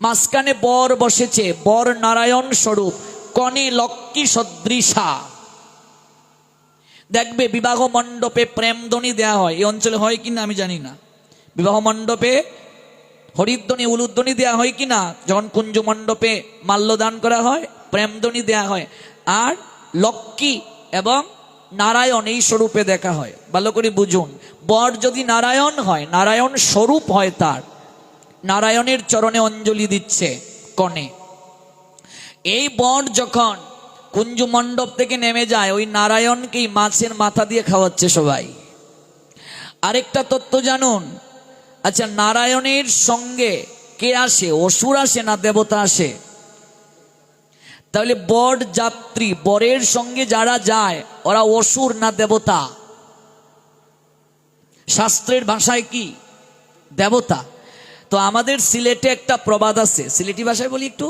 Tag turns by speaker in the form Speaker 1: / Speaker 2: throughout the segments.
Speaker 1: মাঝখানে বর বসেছে। বর নারায়ণ স্বরূপ কনে লক্ষ্মী সদৃশা। দেখবে বিবাহ মণ্ডপে প্রেমধ্বনি দেয়া হয়। এই অঞ্চলে হয় কিনা আমি জানি না। বিবাহ মণ্ডপে হরিধ্বনি, উলুধ্বনি দেয়া হয় কিনা যখন কুঞ্জ মণ্ডপে মাল্যদান করা হয়, প্রেমধ্বনি দেয়া হয়। আর লক্ষ্মী এবং নারায়ণ এই স্বরূপে দেখা হয়। ভালো করে বুঝুন। বর যদি নারায়ণ হয়, নারায়ণ স্বরূপ হয় তার। নারায়ণের চরণে অঞ্জলি দিচ্ছে কনে। এই বর যখন কুঞ্জ মণ্ডপ থেকে নেমে যায়, ওই নারায়ণকেই মাছের মাথা দিয়ে খাওয়াচ্ছে সবাই। আরেকটা তত্ত্ব জানুন আচ্ছা নারায়ণের সঙ্গে কে আসে? অসুর আসে না দেবতা আসে? তাহলে বর যাত্রী, বরের সঙ্গে যারা যায়, ওরা অসুর না দেবতা? শাস্ত্রের ভাষায় কি? দেবতা। তো আমাদের সিলেটে একটা প্রবাদ আছে। সিলেটি ভাষায় বলি একটু?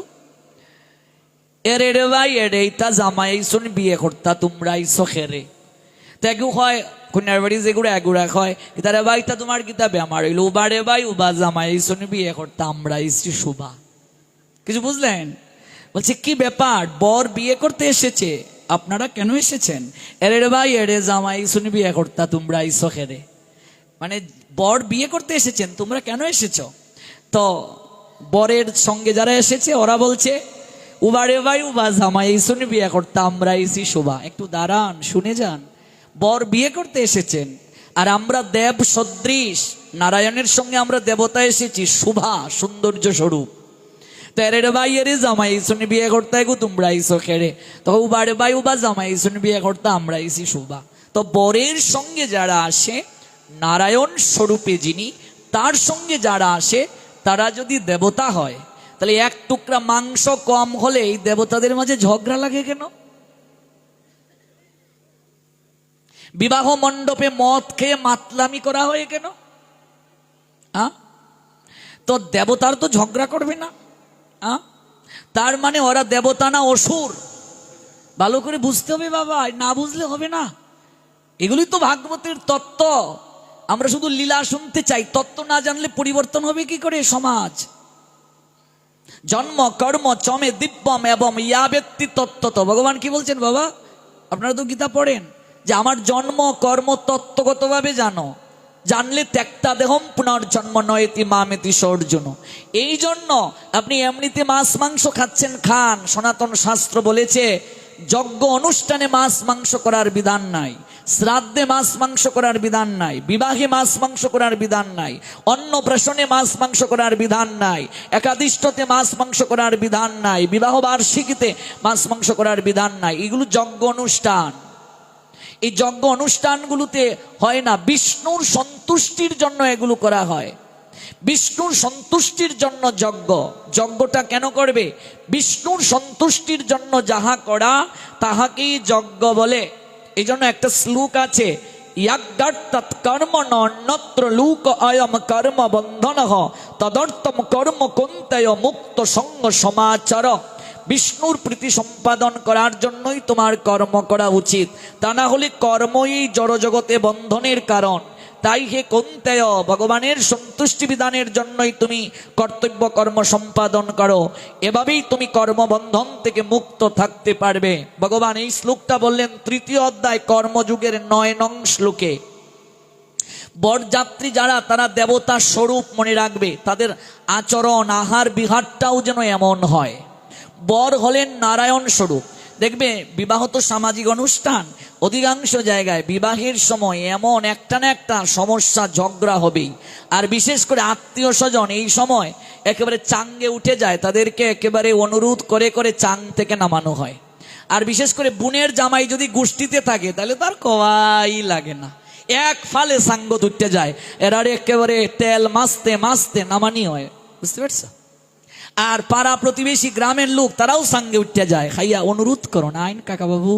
Speaker 1: এর এরে ভাই এরে ইতা জামাই শুন বিয়ে করতা তোমরা ইসো খেরে। তেগু হয় কন্যার বাড়ি যেগুলো এগুড়া হয় ইতারে ভাই, তা তোমার কিতাবে আমার হইল। উবারে ভাই, উবা জামাই শুন বিয়ে করতা আমরা ইসি শুভা কিছু বুঝলেন? বলছে, কি ব্যাপার? বর বিয়ে করতে এসেছে। আপনারা কেন এসেছেন? এরে রে ভাই এরে জামাই শুনি বিয়ে করতা তোমরা ইসো খেরে। মানে বর বিয়ে করতে এসেছেন, তোমরা কেন এসেছ? তো বরের সঙ্গে যারা এসেছে, ওরা বলছে, উবারে ভাই, উবা জামাই শুনে বিয়ে করতে আমরা এসি শোভা। একটু দাঁড়ান, শুনে যান। বর বিয়ে করতে এসেছেন, আর আমরা দেব সদৃশ। নারায়ণের সঙ্গে আমরা দেবতা এসেছি, শুভা, সৌন্দর্য স্বরূপ। তেরে ভাই, এরে জামাই শুনে বিয়ে করতে গো তোমরা ইসো খেড়ে তো উবারে ভাই, উবা জামাই শুনে বিয়ে করতে আমরা ইসি শোভা। তো বরের সঙ্গে যারা আসে, নারায়ণ স্বরূপে যিনি, তার সঙ্গে যারা আসে তারা যদি দেবতা হয়, তাহলে এক টুকরা মাংস কম হলে এই দেবতাদের মাঝে ঝগড়া লাগে কেন? বিবাহ মণ্ডপে মদ খেয়ে মাতলামি করা হয় কেন? হ্যাঁ তো দেবতার তো ঝগড়া করবে না। তার মানে ওরা দেবতা না অসুর। ভালো করে বুঝতে হবে বাবা না বুঝলে হবে না। এগুলি তো ভাগবতের তত্ত্ব। আমরা শুধু লীলা শুনতে চাই, তত্ত্ব না জানলে পরিবর্তন হবে কি করে সমাজ? জন্ম, কর্ম, চমে, দিব্যম এবং ইয়া ব্যক্তি তত্ত্ব তো। ভগবান কি বলছেন বাবা? আপনারা তো গীতা পড়েন যে আমার জন্ম, কর্ম, তত্ত্বগতভাবে জানো। জানলে ত্যাক্তা দেহম পুনর্জন্ম নয়তি মামেতি সর্জন। এই জন্য আপনি এমনিতে মাছ, মাংস খাচ্ছেন, খান। সনাতন শাস্ত্র বলেছে, যজ্ঞ অনুষ্ঠানে মাছ, মাংস করার বিধান নাই। শ্রাদ্ধে মাছ মাংস করার বিধান নাই, বিবাহে মাছ মাংস করার বিধান নাই অন্নপ্রাশনে মাছ মাংস করার বিধান নাই, একাদিষ্টতে মাছ মাংস করার বিধান নাই, বিবাহ বার্ষিকীতে মাছ মাংস করার বিধান নাই, এগুলো যজ্ঞ অনুষ্ঠান। এই যজ্ঞ অনুষ্ঠানগুলোতে হয় না, বিষ্ণুর সন্তুষ্টির জন্য এগুলো করা হয়। বিষ্ণুর সন্তুষ্টির জন্য যজ্ঞ। যজ্ঞটা কেন করবে? বিষ্ণুর সন্তুষ্টির জন্য যাহা করা, তাহাকেই যজ্ঞ বলে। এই জন্য একটা শ্লোক আছে কর্ম মুক্ত সমাচার। বিষ্ণুর প্রীতি সম্পাদন করার জন্যই তোমার কর্ম করা উচিত। তা না হলে কর্মই জড়জগতে বন্ধনের কারণ। তাই হে কন্তেয়, ভগবানের সন্তুষ্টি বিধানের জন্যই তুমি কর্তব্য কর্ম সম্পাদন করো। এভাবেই তুমি কর্মবন্ধন থেকে মুক্ত থাকতে পারবে। ভগবান এই শ্লোকটা বললেন, তৃতীয় অধ্যায়, কর্মযুগের নয় নং শ্লোকে। বরযাত্রী যারা, তারা দেবতার স্বরূপ মনে রাখবে। তাদের আচরণ আহার বিহারটাও যেন এমন হয়। বর হলেন নারায়ণ স্বরূপ। দেখবে বিবাহ তো সামাজিক অনুষ্ঠান অধিকাংশ জায়গায় বিবাহের সময় এমন একটা না একটা সমস্যা, ঝগড়া হবেই। আর বিশেষ করে আত্মীয় স্বজন এই সময় একেবারে চাঙ্গে উঠে যায়, তাদেরকে একেবারে অনুরোধ করে করে চাং থেকে নামানো হয়। আর বিশেষ করে বোনের জামাই যদি গোষ্ঠীতে থাকে, তাহলে তার কওয়াই লাগে না। এক ফালে সাঙ্গ উঠতে যায়, এরারে একেবারে তেল মাছতে মাছতে নামানি হয়। বুঝতে পারছ? আর পাড়া প্রতিবেশী গ্রামের লোক, তারাও সঙ্গে উঠতে যায়। খাইয়া অনুরোধ করো না আইন কাকা বাবু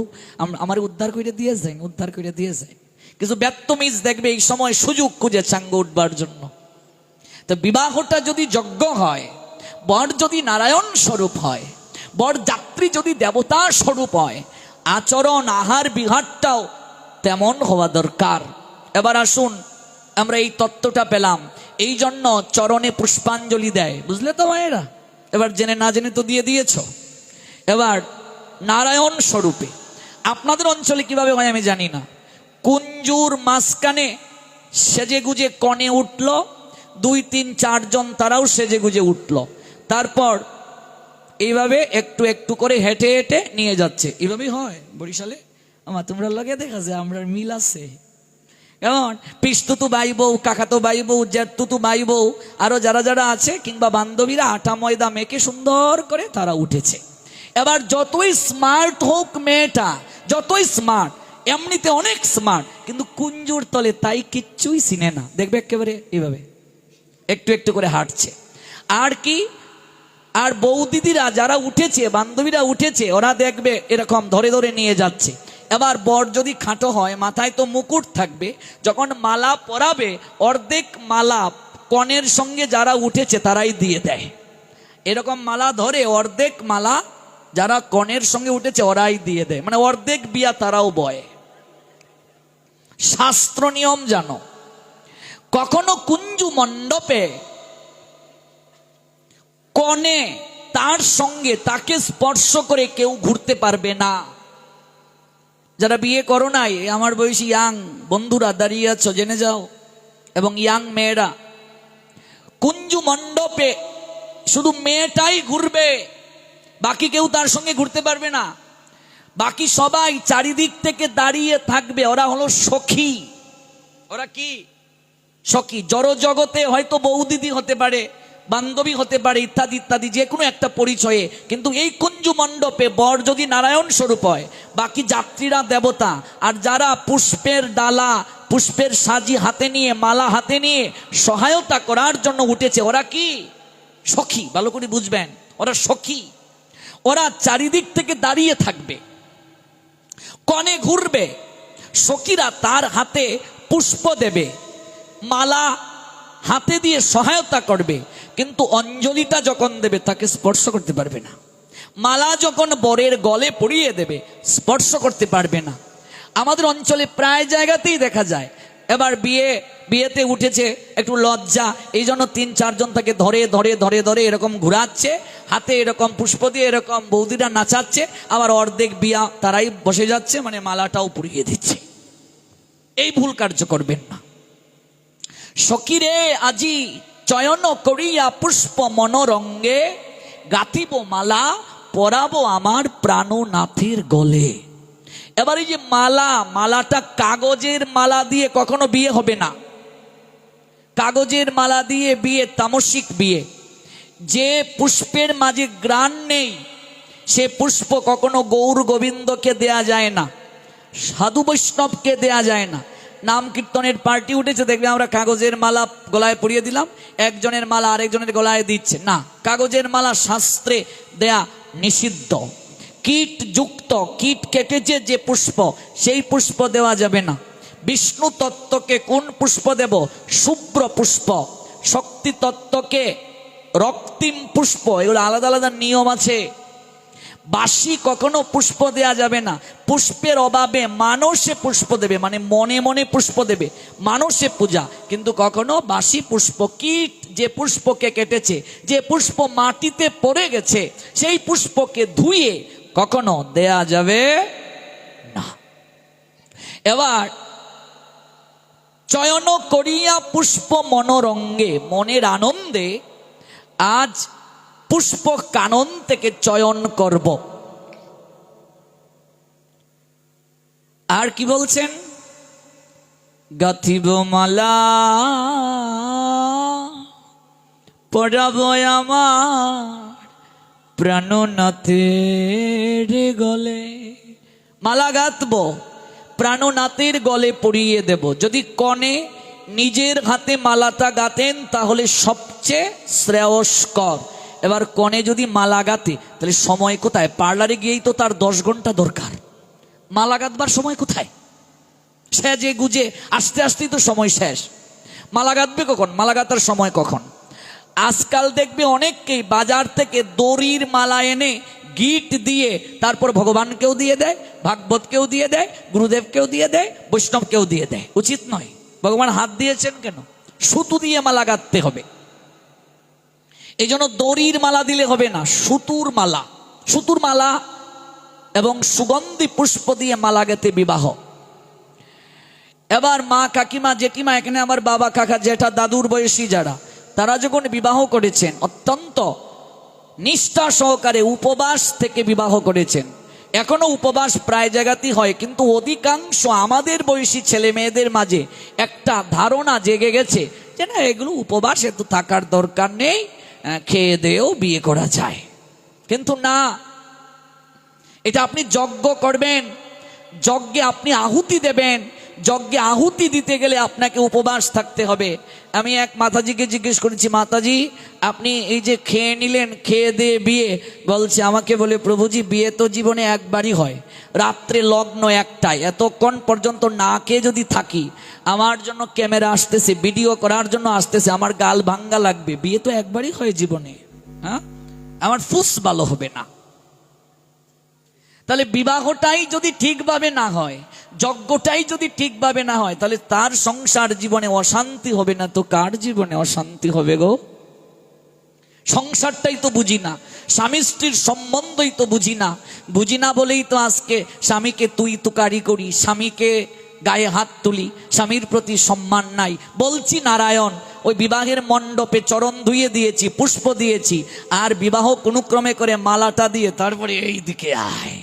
Speaker 1: আমার উদ্ধার করে দিয়ে যায় উদ্ধার করে দিয়ে যায় কিছু ব্যক্তমিজ দেখবে এই সময় সুযোগ খুঁজে সাঙ্গ উঠবার জন্য। তো বিবাহটা যদি যজ্ঞ হয়, বর যদি নারায়ণ স্বরূপ হয়, বর যাত্রী যদি দেবতা স্বরূপ হয়, আচরণ, আহার, বিহারটাও তেমন হওয়া দরকার। এবার আসুন, আমরা এই তত্ত্বটা পেলাম। এই জন্য চরণে পুষ্পাঞ্জলি দেয়। বুঝলে তো মায়েরা এবার জেনে না জেনে তো দিয়ে দিয়েছ। এবার নারায়ণ স্বরূপে, আপনাদের অঞ্চলে কীভাবে হয় আমি জানি না। কুঞ্জুর মাঝখানে সেজে গুজে কনে উঠল, দুই, তিন চারজন তারাও সেজে গুজে উঠল। তারপর এইভাবে একটু একটু করে হেঁটে হেঁটে নিয়ে যাচ্ছে। এইভাবেই হয় বরিশালে? আমার তোমরা লগে দেখা যায় আমরা মিল আছে। কেমন? পিস্তুতু বাই বউ, কাকাতো বাই বউ জেঠতুতু বাই বউ। আরও যারা যারা আছে, কিংবা বান্ধবীরা, আটা ময়দা মেখে সুন্দর করে তারা উঠেছে। এবার যতই স্মার্ট হোক মেয়েটা, যতই স্মার্ট এমনিতে অনেক স্মার্ট কিন্তু কুঞ্জুর তলে তাই কিচ্ছুই চিনে না। দেখবে একেবারে এইভাবে। একটু একটু করে হাঁটছে। আর কি? আর বৌদিদিরা যারা উঠেছে, বান্ধবীরা উঠেছে, ওরা দেখবে এরকম ধরে ধরে নিয়ে যাচ্ছে। এবার বর যদি খাটো হয়, মাথায় তো মুকুট থাকবে, যখন মালা পরাবে, অর্ধেক মালা কনের সঙ্গে যারা উঠেছে তারাই দিয়ে দেয়। এরকম মালা ধরে অর্ধেক মালা যারা কনের সঙ্গে উঠেছে ওরাই দিয়ে দেয়। মানে অর্ধেক বিয়া তারাও বয়। শাস্ত্র নিয়ম জানো, কখনো কুঞ্জু মণ্ডপে কনে তার সঙ্গে তাকে স্পর্শ করে কেউ ঘুরতে পারবে না। যারা বিয়ে করো নাই, আমার বয়সী ইয়াং বন্ধুরা দাঁড়িয়ে আছো, জেনে যাও। এবং ইয়াং মেয়েরা, কুঞ্জু মণ্ডপে শুধু মেয়েটাই ঘুরবে, বাকি কেউ তার সঙ্গে ঘুরতে পারবে না। বাকি সবাই চারিদিক থেকে দাঁড়িয়ে থাকবে, ওরা হলো সখী। ওরা কি? সখী। জড় জগতে হয়তো বৌদিদি হতে পারে বান্ধবী হতে পারে, ইত্যাদি ইত্যাদি, যে কোনো একটা পরিচয়ে। কিন্তু এই কুঞ্জু মণ্ডপে বর যদি নারায়ণ স্বরূপ হয়, বাকি যাত্রীরা দেবতা। আর যারা পুষ্পের ডালা, পুষ্পের সাজি হাতে নিয়ে, মালা হাতে নিয়ে সহায়তা করার জন্য উঠেছে, ওরা কি? সখী, ভালো করে বুঝবেন, ওরা সখী। ওরা চারিদিক থেকে দাঁড়িয়ে থাকবে, কনে ঘুরবে, সখীরা তার হাতে পুষ্প দেবে, মালা হাতে দিয়ে সহায়তা করবে, কিন্তু অঞ্জলিটা যখন দেবে, তাকে স্পর্শ করতে পারবে না। মালা যখন বরের গলে পরিয়ে দেবে, স্পর্শ করতে পারবে না। আমাদের অঞ্চলে প্রায় জায়গাতেই দেখা যায়, এবার বিয়ে, বিয়েতে উঠেছে একটু লজ্জা, এই জন্য তিন, চারজন তাকে ধরে ধরে ধরে ধরে এরকম ঘুরাচ্ছে, হাতে এরকম পুষ্প দিয়ে এরকম বৌদিরা নাচাচ্ছে, আবার অর্ধেক বিয়া তারাই বসে যাচ্ছে মানে মালাটাও পুড়িয়ে দিচ্ছে। এই ভুল কার্য করবেন না। সকিরে আজি চয়ন করিয়া পুষ্প মনোরঙ্গে গাতিব মালা পরাব আমার প্রাণনাথের গলে। এবার এই যে মালা, মালাটা কাগজের মালা দিয়ে কখনো বিয়ে হবে না। কাগজের মালা দিয়ে বিয়ে, তামসিক বিয়ে। যে পুষ্পের মাঝে গ্রাণ নেই, সে পুষ্প কখনো গৌর গোবিন্দকে দেয়া যায় না, সাধু বৈষ্ণবকে দেয়া যায় না। নাম কীর্তনের পার্টি উঠেছে, দেখবে আমরা কাগজের মালা গলায় পরিয়ে দিলাম, একজনের মালা আরেকজনের গলায় দিচ্ছে। না, কাগজের মালা শাস্ত্রে দেয়া নিষিদ্ধ। কীট যুক্ত, কীট কেটেছে যে পুষ্প, সেই পুষ্প দেওয়া যাবে না। বিষ্ণু তত্ত্বকে কোন পুষ্প দেব? শুভ্র পুষ্প। শক্তি তত্ত্বকে রক্তিম পুষ্প। এগুলো আলাদা আলাদা নিয়ম আছে। বাসি কখনো পুষ্প দেয়া যাবে না। পুষ্পের অভাবে মানুষে পুষ্প দেবে মানে মনে মনে পুষ্প দেবে। মানুষে পূজা, কিন্তু কখনো বাসি পুষ্প, কীট যে পুষ্পকে কেটেছে, যে পুষ্প মাটিতে পড়ে গেছে, সেই পুষ্পকে ধুয়ে কখনো দেয়া যাবে না। এবার চয়ন করিয়া পুষ্প মনোরঙ্গে, মনের আনন্দে আজ পুষ্প কানন থেকে চয়ন করব। আর কি বলছেন? গাথিব মালা পড়াব আমার প্রাণনাথের গলে। মালা গাঁথব প্রাণনাথের গলে পরিয়ে দেব। যদি কনে নিজের হাতে মালাটা গাঁথেন তাহলে সবচেয়ে শ্রেয়স্কর। এবার কনে যদি মালা গাঁথে তাহলে সময় কোথায়? পার্লারে গিয়েই তো তার দশ ঘণ্টা দরকার। মালা গাঁথবার সময় কোথায়? সেজে গুজে, আস্তে আস্তেই তো সময় শেষ। মালা গাঁথবে কখন? মালা গাঁথার সময় কখন? আজকাল দেখবে অনেককেই বাজার থেকে দড়ির মালা এনে গিট দিয়ে তারপর ভগবানকেও দিয়ে দেয়, ভাগবতকেও দিয়ে দেয়, গুরুদেবকেও দিয়ে দেয়, বৈষ্ণবকেও দিয়ে দেয়। উচিত নয়। ভগবান হাত দিয়েছেন কেন? সুতু দিয়ে মালা গাঁথতে হবে। এই জন্য দড়ির মালা দিলে হবে না, সুতুর মালা। সুতুর মালা এবং সুগন্ধি পুষ্প দিয়ে মালা গেতে বিবাহ। এবার মা কাকিমা, জেঠিমা, এখানে আমার বাবা, কাকা, জেঠা, দাদুর বয়সী যারা, তারা যখন বিবাহ করেছেন, অত্যন্ত নিষ্ঠা সহকারে উপবাস থেকে বিবাহ করেছেন। এখনও উপবাস প্রায় জায়গাতেই হয়, কিন্তু অধিকাংশ আমাদের বয়সী ছেলে মেয়েদের মাঝে একটা ধারণা জেগে গেছে যে না, এগুলো উপবাস এত থাকার দরকার নেই। খেয়ে দেয়েও বিয়ে করা যায়। কিন্তু না, এটা আপনি যজ্ঞ করবেন, যজ্ঞে আপনি আহুতি দেবেন যজ্ঞে আহুতি দিতে গেলে আপনাকে উপবাস থাকতে হবে। আমি এক মাতাজিকে জিজ্ঞেস করেছি, মাতাজি, আপনি এই যে খেয়ে নিলেন, খেয়ে দিয়ে বিয়ে? বলছে, আমাকে বলে, প্রভুজি, বিয়ে তো জীবনে একবারই হয়। রাত্রে লগ্ন একটাই। এতক্ষণ পর্যন্ত না খেয়ে যদি থাকি, আমার জন্য ক্যামেরা আসতেছে, ভিডিও করার জন্য আসতেছে, আমার গাল ভাঙ্গা লাগবে। বিয়ে তো একবারই হয় জীবনে হ্যাঁ? আমার ফুস ভালো হবে না। তাহলে বিবাহটাই যদি ঠিকভাবে না হয়, যজ্ঞটাই যদি ঠিকভাবে না হয়, তাহলে তার সংসার জীবনে অশান্তি হবে না তো কার জীবনে অশান্তি হবে গো? সংসারটাই তো বুঝি না, স্বামী স্ত্রীর সম্বন্ধই তো বুঝি না। বুঝি না বলেই তো আজকে স্বামীকে তুই তুকারি করি, স্বামীকে গায়ে হাত তুলি, স্বামীর প্রতি সম্মান নাই। বলছি নারায়ণ, ওই বিবাহের মণ্ডপে চরণ ধুয়ে দিয়েছি, পুষ্প দিয়েছি, আর বিবাহ কোনো ক্রমে করে মালাটা দিয়ে তারপরে এই দিকে আয়।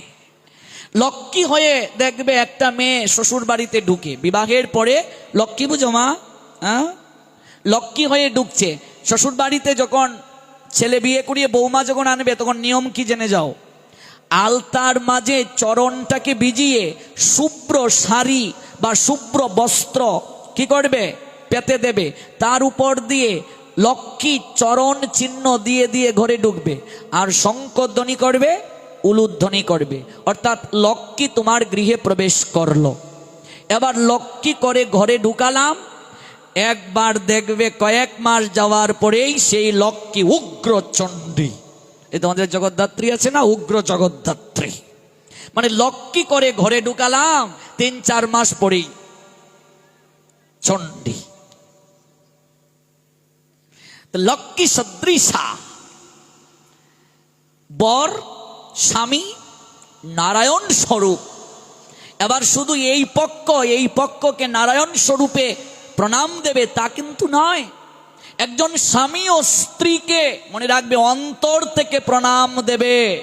Speaker 1: লক্ষ্মী হয়ে দেখবে একটা মেয়ে শ্বশুর বাড়িতে ঢুকে। বিবাহের পরে লক্ষ্মী বুঝো মা হ্যাঁ? লক্ষ্মী হয়ে ঢুকছে। শ্বশুর বাড়িতে যখন ছেলে বিয়ে করিয়ে বৌমা যখন আনবে, তখন নিয়ম কি জেনে যাও? আলতার মাঝে চরণটাকে ভিজিয়ে শুভ্র শাড়ি বা শুভ্র বস্ত্র কি করবে? পেতে দেবে। তার উপর দিয়ে লক্ষ্মী চরণ চিহ্ন দিয়ে দিয়ে ঘরে ঢুকবে। আর শঙ্করধ্বনি করবে উলুধ্বনি করবে। অর্থাৎ লক্ষ্মী তোমার গৃহে প্রবেশ করল। এবার লক্ষ্মী করে ঘরে ঢুকালাম। একবার দেখবে কয়েক মাস যাওয়ার পরেই সেই লক্ষ্মী উগ্র চণ্ডী এই তোমাদের জগদ্ধাত্রী আছে না? উগ্র জগদ্ধাত্রী। মানে লক্ষ্মী করে ঘরে ঢুকালাম তিন চার মাস পরেই। চণ্ডী। লক্ষ্মী সদৃশা। বর স্বামী নারায়ণ স্বরূপ। এবার শুধু এই পক্ষ, এই পক্ষকে নারায়ণ স্বরূপে প্রণাম দেবে তা কিন্তু নয়। একজন স্বামী ও স্ত্রীকে মনে রাখবে, অন্তর থেকে প্রণাম দেবে।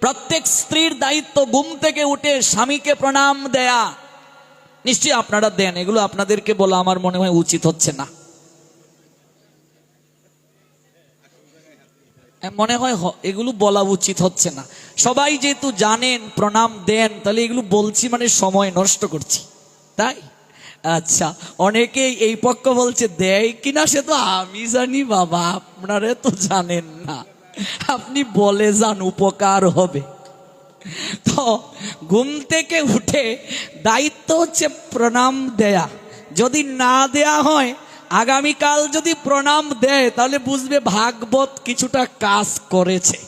Speaker 1: প্রত্যেক স্ত্রীর দায়িত্ব ঘুম থেকে উঠে স্বামীকে প্রণাম দেয়া। নিশ্চয়ই আপনারা দেন, এগুলো আপনাদেরকে বলা আমার মনে হয় উচিত হচ্ছে না। মনে হয় এগুলো বলা উচিত হচ্ছে না। সবাই যেহেতু জানেন, প্রণাম দেন, তাহলে এগুলো বলছি মানে সময় নষ্ট করছি। তাই? আচ্ছা অনেকেই এই পক্ষ বলছে, দেয় কিনা সে তো আমি জানি বাবা, আপনারা তো জানেন না। আপনি বলে যান, উপকার হবে। তো ঘুম থেকে উঠে দায়িত্ব হচ্ছে প্রণাম দেয়া। যদি না দেয়া হয় আগামীকাল যদি প্রণাম দেয়, তাহলে বুঝবে ভাগবত কিছুটা কাজ করেছে।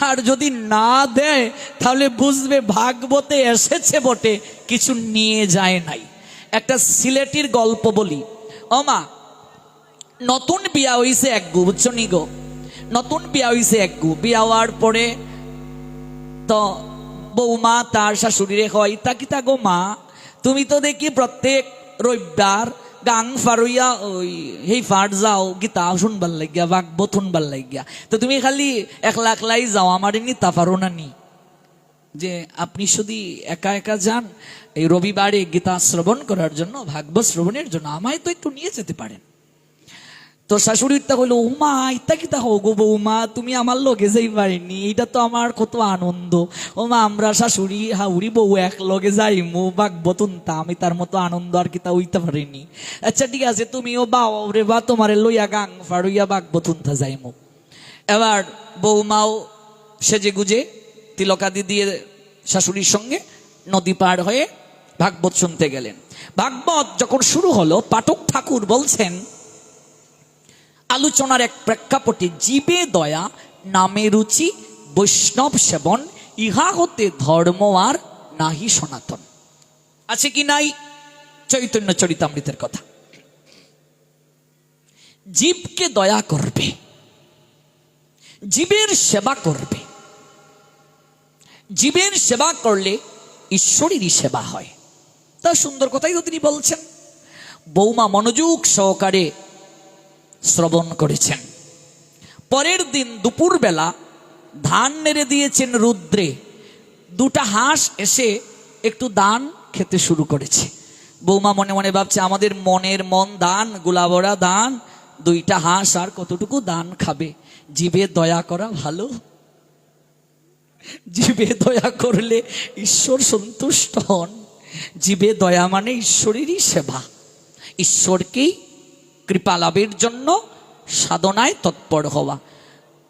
Speaker 1: আর যদি না দেয়, তাহলে বুঝবে ভাগবতে এসেছে বটে, কিছু নিয়ে যায় নাই। একটা সিলেটির গল্প বলি। অমা নতুন বিয়া হইছে এক গু, বুঝছ নি গো? নতুন বিয়া হইছে এক গু। বিয়া হওয়ার পরে তো বৌমা তার শাশুড়িরে হয় তা কি গো মা, তুমি তো দেখি প্রত্যেক রবিবার গাং ফারুইয়া, ওই সেই ফাট যাও, গীতা শুনবার লাগিয়া বাগবত শুনবার লাগিয়া। তো তুমি খালি একলা একলাই যাও, আমার এমনি তা পারো না নি। যে আপনি শুধু একা একা যান, এই রবিবারে গীতা শ্রবণ করার জন্য, ভাগবত শ্রবণের জন্য, আমায় তো একটু নিয়ে যেতে পারেন। তো শাশুড়িটা হইল উমা ইতা কিতা হো গো বৌমা? তুমি আমার লগে যাই পারিনি এটা তো আমার কত আনন্দ। ওমা আমরা শাশুড়ি, হাউড়ি বউ এক লগে যাই মো বাক বতুনতা, আমি তার মতো আনন্দ আর কিতা উইতে পারিনি। আচ্ছা ঠিক আছে, তুমিও বাও রে বা, তোমারে লইয়া গাং ফাড়ুইয়া বাক বতুনতা যাইমু। এবার বৌমাও সেজে গুজে তিলকাদি দিয়ে শাশুড়ির সঙ্গে নদী পার হয়ে ভাগবত শুনতে গেলেন। ভাগবত যখন শুরু হলো, পাঠক ঠাকুর বলছেন আলোচনার এক প্রেক্ষাপটে জীবে দয়া, নামে রুচি, বৈষ্ণব সেবন, ইহা হতে ধর্ম আর নাহি সনাতন। আছে কি নাই? চৈতন্য চরিতামৃতের কথা। জীবকে দয়া করবে। জীবের সেবা করবে। জীবের সেবা করলে ঈশ্বরেরই সেবা হয়। তা সুন্দর কথাই তো তিনি বলছেন। বৌমা মনোযোগ সহকারে শ্রবণ করেছেন। পরের দিন দুপুরবেলা ধান নেড়ে দিয়েছেন রুদ্রে। দুটা হাঁস এসে একটু দান খেতে শুরু করেছে। বৌমা মনে মনে ভাবছে, আমাদের মনের মন দান, গুলাবরা দান, দুইটা হাঁস আর কতটুকু দান খাবে? জীবে দয়া করা ভালো। জীবে দয়া করলে ঈশ্বর সন্তুষ্ট হন। জীবে দয়া মানে ঈশ্বরেরই সেবা। ঈশ্বরকেই কৃপা লাভের জন্য সাধনায় তৎপর হওয়া।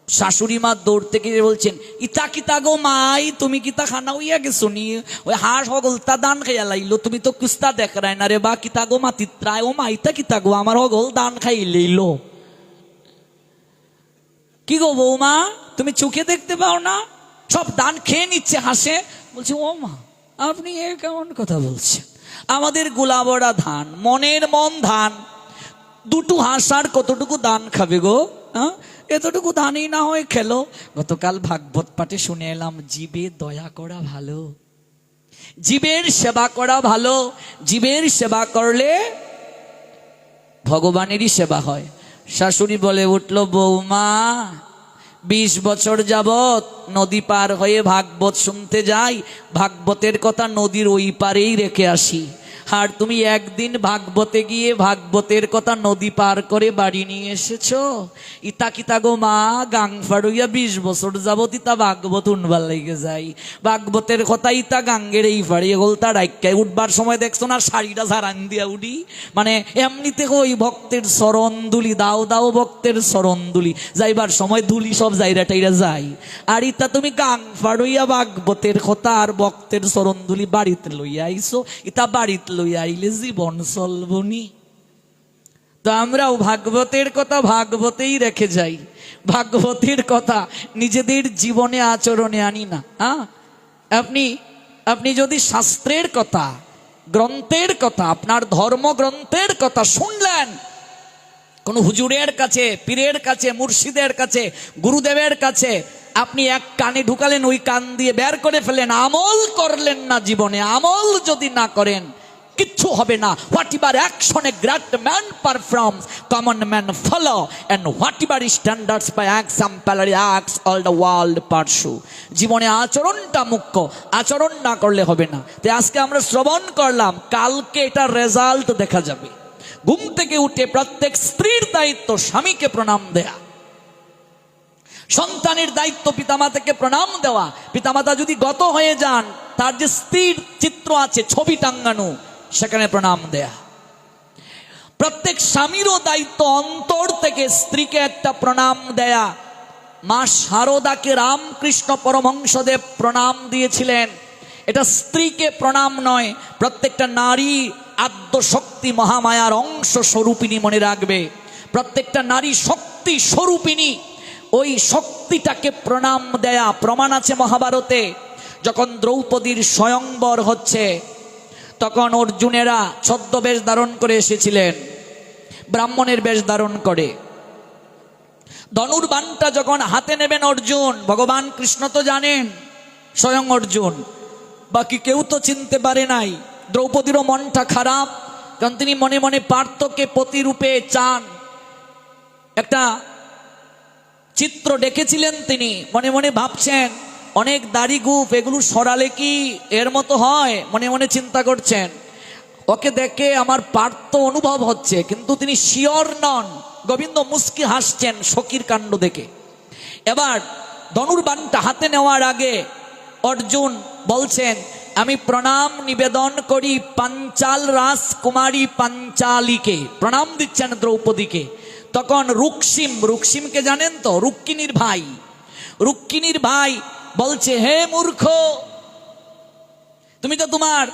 Speaker 1: শাশুড়ি মা দৌড় থেকে বলছেন, ইতা কিতা গো মাই, তুমি কিতা খানা হইয়া গেছো নি? ওই হাঁস হগল তা দান খাইয়া লাইলো, তুমি তো কুস্তা দেখ না রে বা, কিতা গো মা তিত্রায়, ও মা ইতা কিতা গো, আমার হগল দান খাই লইলো। কি গো বৌমা, তুমি চোখে দেখতে পাও না? সব দান খেয়ে নিচ্ছে হাসে? বলছে, ও মা, আপনি এ কেমন কথা বলছেন? আমাদের গোলাবড়া ধান, মনের মন ধান দুটো হাঁসার কতটুকু দান খাবে গো? হ্যাঁ এতটুকু দানই না হয় খেলো। গতকাল ভাগবত পাঠে শুনে এলাম, জীবে দয়া করা ভালো। জীবের সেবা করা ভালো। জীবের সেবা করলে ভগবানেরই সেবা হয়। শাশুড়ি বলে উঠল, বৌমা, বিশ বছর যাবত নদী পার হয়ে ভাগবত শুনতে যাই। ভাগবতের কথা নদীর ওই পারেই রেখে আসি। আর তুমি একদিন ভাগবতে গিয়ে ভাগবতের কথা নদী পার করে বাড়ি নিয়ে এসেছ। ইতা কিতা গো মা, গাং ফাড়ুইয়া বিশ বছর যাবত ইতা ভাগবত উনবার লেগে যাই। ভাগবতের কথা ইতা গাঙ্গের এই ফাড়ি এগোল তা রাইকায় উঠবার সময় দেখছ না শাড়িটা ঝাড়ান দিয়া উঠি? মানে এমনিতে ওই ভক্তের চরণ দুলি দাও দাও ভক্তের চরণ দুলি যাইবার সময় দুলি সব জায়গা টাইরা যাই আর ইতা তুমি গাং ফাড়ুইয়া ভাগবতের কথা আর ভক্তের চরণ দুলি বাড়িতে লইয়া আইসো। ইতা বাড়িতে আইলে জীবন চলবনি। তো আমরাও ভাগবতের কথা ভাগবতেই রেখে যাই। ভাগবতের কথা নিজেদের জীবনে, আচরণে আনি না হ্যাঁ? আপনি আপনি যদি শাস্ত্রের কথা, গ্রন্থের কথা, আপনার ধর্মগ্রন্থের কথা শুনলেন, কোন হুজুরের কাছে, পীরের কাছে, মুর্শিদের কাছে, গুরুদেবের কাছে, আপনি এক কানে ঢুকালেন, ওই কান দিয়ে বের করে ফেলেন আমল করলেন না জীবনে, আমল যদি না করেন কিচ্ছু হবে না। Whatever action a great man performs common man follow and whatever standards by example acts all the world pursue. জীবনে আচরণটা মুখ্য, আচরণ না করলে হবে না। তাই আজকে আমরা শ্রবণ করলাম, কালকে এটার রেজাল্ট দেখা যাবে। ঘুম থেকে উঠে প্রত্যেক স্ত্রীর দায়িত্ব স্বামীকে প্রণাম দেয়া। সন্তানের দায়িত্ব পিতামাতাকে প্রণাম দেওয়া। পিতামাতা যদি গত হয়ে যান, তার যে স্ত্রীর চিত্র আছে, ছবি টাঙ্গানো সেখানে প্রণাম দেয়া। প্রত্যেক স্বামীরও দায়িত্ব অন্তর থেকে স্ত্রীকে একটা প্রণাম দেয়া। মা শারদাকে রামকৃষ্ণ পরমহংসদেব প্রণাম দিয়েছিলেন। এটা স্ত্রীকে প্রণাম নয়, প্রত্যেকটা নারী আদ্য শক্তি মহামায়ার অংশ স্বরূপিনী মনে রাখবে। প্রত্যেকটা নারী শক্তি স্বরূপিনী ওই শক্তিটাকে প্রণাম দেয়া। প্রমাণ আছে মহাভারতে, যখন দ্রৌপদীর স্বয়ংবর হচ্ছে তখন অর্জুনেরা ছদ্মবেশ ধারণ করে এসেছিলেন। ব্রাহ্মণের বেশ ধারণ করে। ধনুর্বানটা যখন হাতে নেবেন অর্জুন, ভগবান কৃষ্ণ তো জানেন, স্বয়ং অর্জুন। বাকি কেউ তো চিনতে পারে নাই। দ্রৌপদীরও মনটা খারাপ, কারণ তিনি মনে মনে পার্থকে প্রতিরূপে চান। একটা চিত্র ডেকেছিলেন তিনি, মনে মনে ভাবছেন অনেক দাড়ি গুপ এগুলো সরালে কি এর মতো হয়? মনে মনে চিন্তা করছেন। ওকে দেখে আমার পার্থ অনুভব হচ্ছে, কিন্তু তিনি শিওর নন। গোবিন্দ মুস্কি হাসছেন শকির কাণ্ড দেখে। এবার ধনুর্বানটা হাতে নেওয়ার আগে অর্জুন বলছেন, আমি প্রণাম নিবেদন করি পাঞ্চাল রাজকুমারী পাঞ্চালীকে। প্রণাম দিচ্ছেন দ্রৌপদীকে। তখন রুকসিম, রুকসিমকে জানেন তো? রুক্কিনীর ভাই। রুক্কিনীর ভাই বলছে, হে মূর্খ, তুমি তো তোমার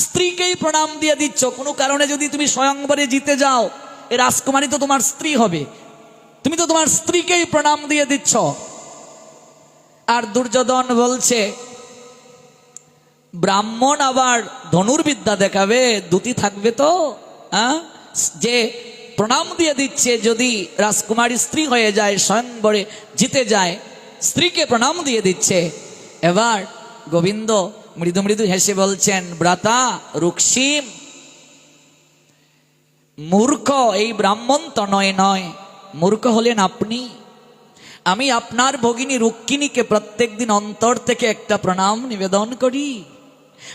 Speaker 1: স্ত্রীকেই প্রণাম দিয়ে দিচ্ছ। কোনো কারণে যদি তুমি স্বয়ংবরে জিতে যাও, এ রাজকুমারী তো তোমার স্ত্রী হবে। তুমি তো তোমার স্ত্রীকেই প্রণাম দিয়ে দিচ্ছ। আর দুর্যোধন বলছে, ব্রাহ্মণ আবার ধনুর্বিদ্যা দেখাবে দুটি থাকবে তো? হ্যাঁ যে প্রণাম দিয়ে দিচ্ছে, যদি রাজকুমারী স্ত্রী হয়ে যায়, স্বয়ংবরে জিতে যায় স্ত্রীকে প্রণাম দিয়ে দিচ্ছে। এবার গোবিন্দ মৃদু মৃদু হেসে বলছেন, ব্রাতা, রুক্সিম, মূর্খ এই ব্রাহ্মণ তো নয় নয়। মূর্খ হলেন আপনি। আমি আপনার ভগিনী রুক্মিণীকে প্রত্যেক দিন অন্তর থেকে একটা প্রণাম নিবেদন করি।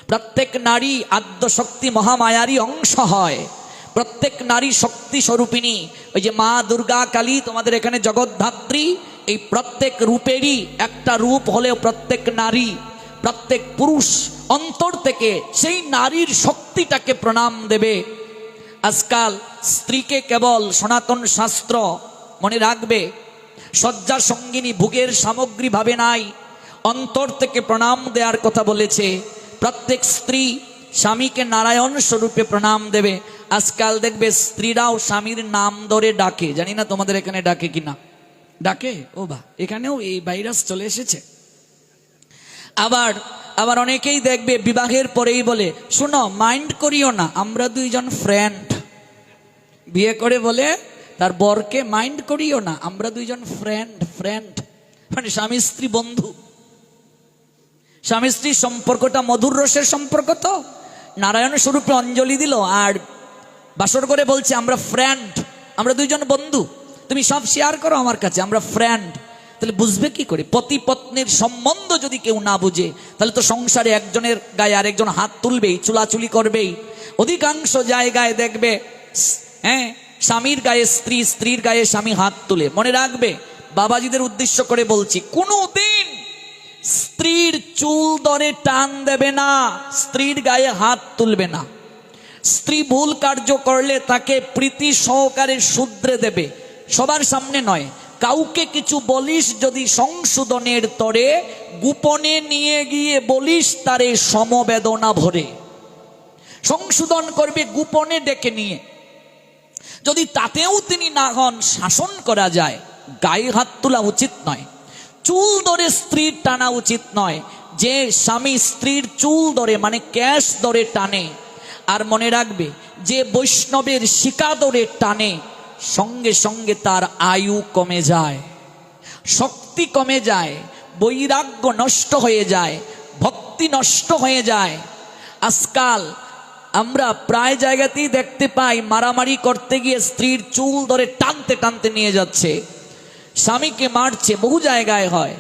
Speaker 1: প্রত্যেক নারী আদ্যশক্তি মহামায়ারই অংশ হয়। প্রত্যেক নারী শক্তি স্বরূপিণী। ওই যে মা দুর্গা কালী তোমাদের এখানে জগদ্ধাত্রী এই প্রত্যেক রূপেরই একটা রূপ হলেও প্রত্যেক নারী, প্রত্যেক পুরুষ অন্তর থেকে সেই নারীর শক্তিটাকে প্রণাম দেবে। আজকাল স্ত্রীকে কেবল সনাতন শাস্ত্র মনে রাখবে, শয্যা সঙ্গিনী ভোগের সামগ্রী ভাবে নাই, অন্তর থেকে প্রণাম দেওয়ার কথা বলেছে। প্রত্যেক স্ত্রী স্বামীকে নারায়ণ স্বরূপে প্রণাম দেবে। আজকাল দেখবে স্ত্রীরাও স্বামীর নাম ধরে ডাকে। জানি না তোমাদের এখানে ডাকে কিনা। ডাকে, ও বা, এখানেও এই ভাইরাস চলে এসেছে। আবার আবার অনেকেই দেখবে বিবাহের পরেই বলে, শোনো মাইন্ড করিও না, আমরা দুইজন ফ্রেন্ড বিয়ে করে বলে, তার বরকে মাইন্ড করিও না, আমরা দুইজন ফ্রেন্ড ফ্রেন্ড মানে স্বামী স্ত্রী বন্ধু। স্বামী স্ত্রীর সম্পর্কটা মধুর রসের সম্পর্ক তো। নারায়ণ স্বরূপে অঞ্জলি দিল আর বাসর করে বলছে, আমরা ফ্রেন্ড আমরা দুইজন বন্ধু। তুমি সব শেয়ার করো আমার কাছে, আমরা ফ্রেন্ড তাহলে বুঝবে কি করে? পতি পত্নীর সম্বন্ধ যদি কেউ না বুঝে, তাহলে তো সংসারে একজনের গায়ে আরেকজন হাত তুলবেই, চুলাচুলি করবেই। অধিকাংশ জায়গায় দেখবে হ্যাঁ স্বামীর গায়ে স্ত্রী, স্ত্রীর গায়ে স্বামী হাত তুলে। মনে রাখবে, বাবাজিদের উদ্দেশ্য করে বলছি কোনো দিন স্ত্রীর চুল দরে টান দেবে না, স্ত্রীর গায়ে হাত তুলবে না। স্ত্রী ভুল কার্য করলে তাকে প্রীতি সহকারে শুধরে দেবে। সবার সামনে নয়। কাউকে কিছু বলিস যদি সংশোধনের তরে, গোপনে নিয়ে গিয়ে বলিস তারে সমবেদনা ভরে। সংশোধন করবে গোপনে ডেকে নিয়ে। যদি তাতেও তিনি না হন, শাসন করা যায়। গায়ে হাত তোলা উচিত নয়। চুল ধরে স্ত্রীর টানা উচিত নয়। যে স্বামী স্ত্রীর চুল ধরে মানে ক্যাশ ধরে টানে, আর মনে রাখবে যে বৈষ্ণবের শিকা ধরে টানে সঙ্গে সঙ্গে তার আয়ু কমে যায়। শক্তি কমে যায়, বৈরাগ্য নষ্ট হয়ে যায়, ভক্তি নষ্ট হয়ে যায়। আজকাল আমরা প্রায় জায়গাতেই দেখতে পাই, মারামারি করতে গিয়ে স্ত্রীর চুল ধরে টানতে টানতে নিয়ে যাচ্ছে। স্বামীকে মারছে, বহু জায়গায় হয়।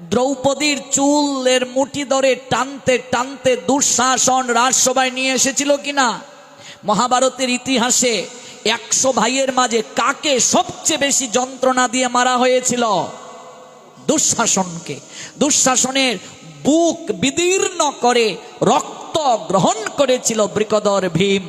Speaker 1: দ্রৌপদীর চুলের মুঠি ধরে টানতে টানতে দুঃশাসন রাজসভায় নিয়ে এসেছিল কিনা? মহাভারতের ইতিহাসে একশো ভাইয়ের মাঝে কাকে সবচেয়ে বেশি যন্ত্রণা দিয়ে মারা হয়েছিল? দুঃশাসনকে। দুঃশাসনের বুক বিদীর্ণ করে রক্ত গ্রহণ করেছিল বৃকদর ভীম।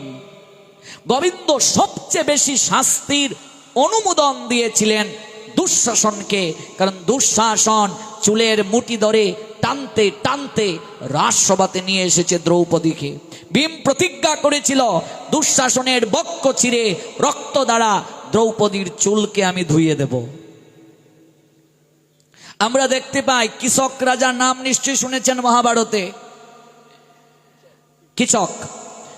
Speaker 1: গোবিন্দ সবচেয়ে বেশি শাস্তির অনুমোদন দিয়েছিলেন দুঃশাসনকে, কারণ দুঃশাসন চুলের মুটি ধরে টানতে টানতে রাজসভাতে নিয়ে এসেছে দ্রৌপদীকে। ভীম প্রতিজ্ঞা করেছিল, দুঃশাসনের বক্ষ চিরে রক্ত দ্বারা দ্রৌপদীর চুলকে আমি ধুইয়ে দেব। আমরা দেখতে পাই কৃষক রাজার নাম নিশ্চয়ই শুনেছেন মহাভারতে। কৃষক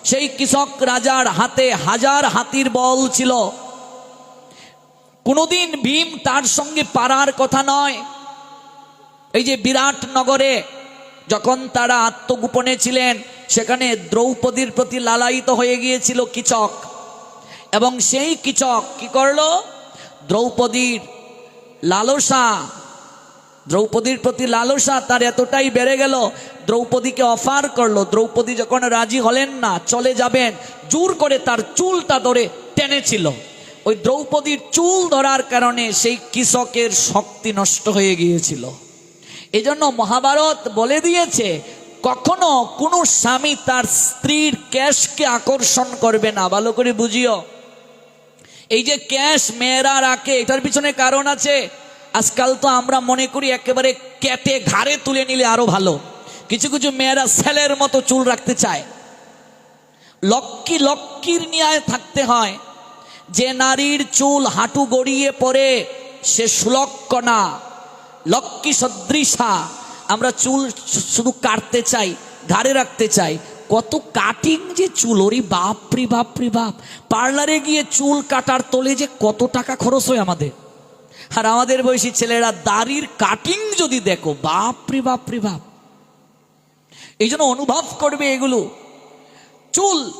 Speaker 1: সেই কৃষক রাজার হাতে হাজার হাতির বল ছিল। কোনোদিন ভীম তার সঙ্গে পারার কথা নয়। এই যে বিরাট নগরে যখন তারা আত্মগোপনে ছিলেন, সেখানে দ্রৌপদীর প্রতি লালায়িত হয়ে গিয়েছিল কিচক। এবং সেই কিচক কি করল? দ্রৌপদীর লালসা, দ্রৌপদীর প্রতি লালসা তার এতটাই বেড়ে গেল, দ্রৌপদীকে অফার করল। দ্রৌপদী যখন রাজি হলেন না, চলে যাবেন, জোর করে তার চুলটা ধরে টেনেছিল। ওই দ্রৌপদীর চুল ধরার কারণে সেই কৃষকের শক্তি নষ্ট হয়ে গিয়েছিল। এজন্য মহাভারত বলে দিয়েছে, কখনো কোনো স্বামী তার স্ত্রীর ক্যাশকে আকর্ষণ করবে না। ভালো করে বুঝিও। এই যে ক্যাশ মেয়েরা রাখে, এটার পিছনে কারণ আছে। আজকাল তো আমরা মনে করি একেবারে ক্যাটে ঘাড়ে তুলে নিলে আরও ভালো। কিছু কিছু মেয়েরা সেলের মতো চুল রাখতে চায়। লক্ষ্মী লক্ষ্মীর নিয়ে থাকতে হয়। যে নারীর চুল হাঁটু গড়িয়ে পড়ে, সে সুলক্ষণা লক্ষ্মী সদৃশা। আমরা চুল শুধু কাটতে চাই, ঘাড়ে রাখতে চাই। কত কাটিং যে চুল, ওরে বাপরে বাপরে, বাপ। পার্লারে গিয়ে চুল কাটার তোলে যে কত টাকা খরচ হয় আমাদের। আর আমাদের বয়সী ছেলেরা দাড়ির কাটিং যদি দেখো, বাপরে বাপরে, বাপ। এই জন্য অনুভব করবে এগুলো। চুল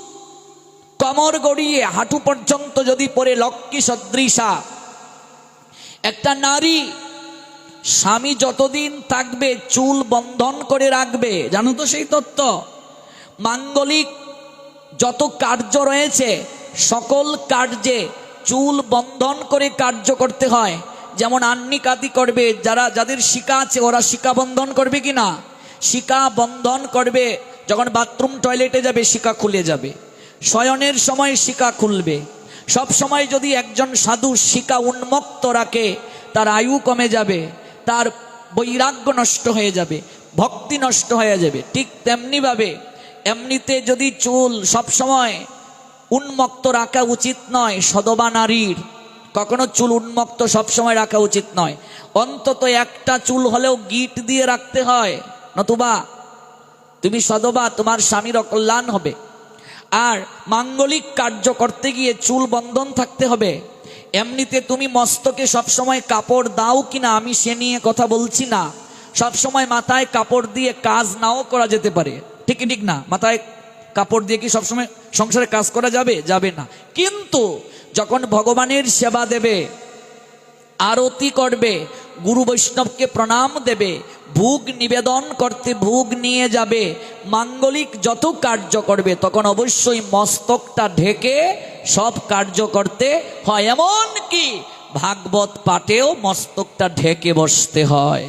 Speaker 1: কমর গড়িয়ে হাঁটু পর্যন্ত যদি পরে লক্ষ্মী সদৃশা। একটা নারী স্বামী যতদিন থাকবে, চুল বন্ধন করে রাখবে, জানো তো সেই তত্ত্ব? মাঙ্গলিক যত কার্য রয়েছে, সকল কার্যে চুল বন্ধন করে কার্য করতে হয়। যেমন আন্নিক আদি করবে, যারা, যাদের শিকা আছে, ওরা শিকা বন্ধন করবে কি না? শিকা বন্ধন করবে, যখন বাথরুম টয়লেটে যাবে, শিকা খুলে যাবে। শয়নের সময় শিকা খুলবে। সব সময় যদি একজন সাধু শিকা উন্মুক্ত রাখে, তার আয়ু কমে যাবে। তার বৈরাগ্য নষ্ট হয়ে যাবে, ভক্তি নষ্ট হয়ে যাবে। ঠিক তেমনিভাবে এমনিতে যদি চুল সব সময় উন্মুক্ত রাখা উচিত নয়, সদবা নারীর, কখনো চুল উন্মুক্ত সবসময় রাখা উচিত নয়। অন্তত একটা চুল হলেও গিট দিয়ে রাখতে হয়, নতুবা তুমি সদবা তোমার স্বামীর অকল্যাণ হবে। আর মাঙ্গলিক কার্য করতে গিয়ে চুল বন্ধন থাকতে হবে এমনিতে তুমি মস্তকে সবসময় কাপড় দাও কিনা আমি সে নিয়ে কথা বলছি না। সবসময় মাথায় কাপড় দিয়ে কাজ নাও করা যেতে পারে। ঠিক ঠিক না? মাথায় কাপড় দিয়ে কি সবসময় সংসারে কাজ করা যাবে? যাবে না। কিন্তু যখন ভগবানের সেবা দেবে, আরতি করবে, গুরু বৈষ্ণবকে প্রণাম দেবে ভোগ নিবেদন করতে ভোগ নিয়ে যাবে। মাঙ্গলিক যত কার্য করবে, তখন অবশ্যই মস্তকটা ঢেকে সব কার্য করতে হয়। এমন কি ভাগবত পাঠেও মস্তকটা ঢেকে বসতে হয়।